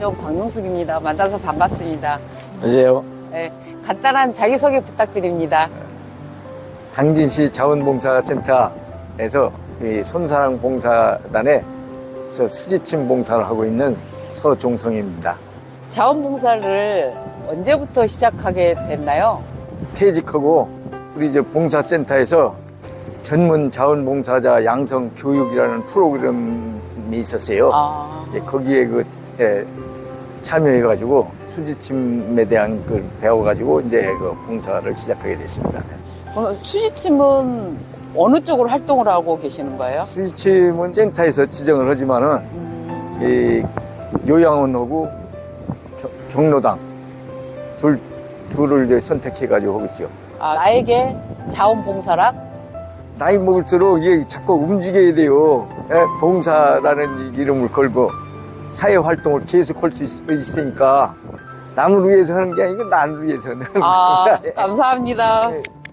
좀 박명숙입니다. 만나서 반갑습니다. 안녕하세요. 네, 간단한 자기소개 부탁드립니다. 당진시 자원봉사센터에서 이 손사랑 봉사단에 저 수지침 봉사를 하고 있는 서종성입니다. 자원봉사를 언제부터 시작하게 됐나요? 퇴직하고 우리 저 봉사센터에서 전문 자원봉사자 양성 교육이라는 프로그램이 있었어요. 아, 예, 거기에 그 예, 참여해가지고 수지침에 대한 걸 배워가지고 이제 그 봉사를 시작하게 됐습니다. 그럼 수지침은 어느 쪽으로 활동을 하고 계시는 거예요? 수지침은 센터에서 지정을 하지만은 이 요양원하고 겨- 경로당 둘 둘을 이제 선택해가지고 하고 있죠. 아, 나에게 자원봉사란? 나이 먹을수록 이게 자꾸 움직여야 돼요. 예, 봉사라는 이 이름을 걸고 사회 활동을 계속 할 수 있으니까 남을 위해서 하는 게 아니고 나를 위해서 하는 아, 거야. 감사합니다. 예.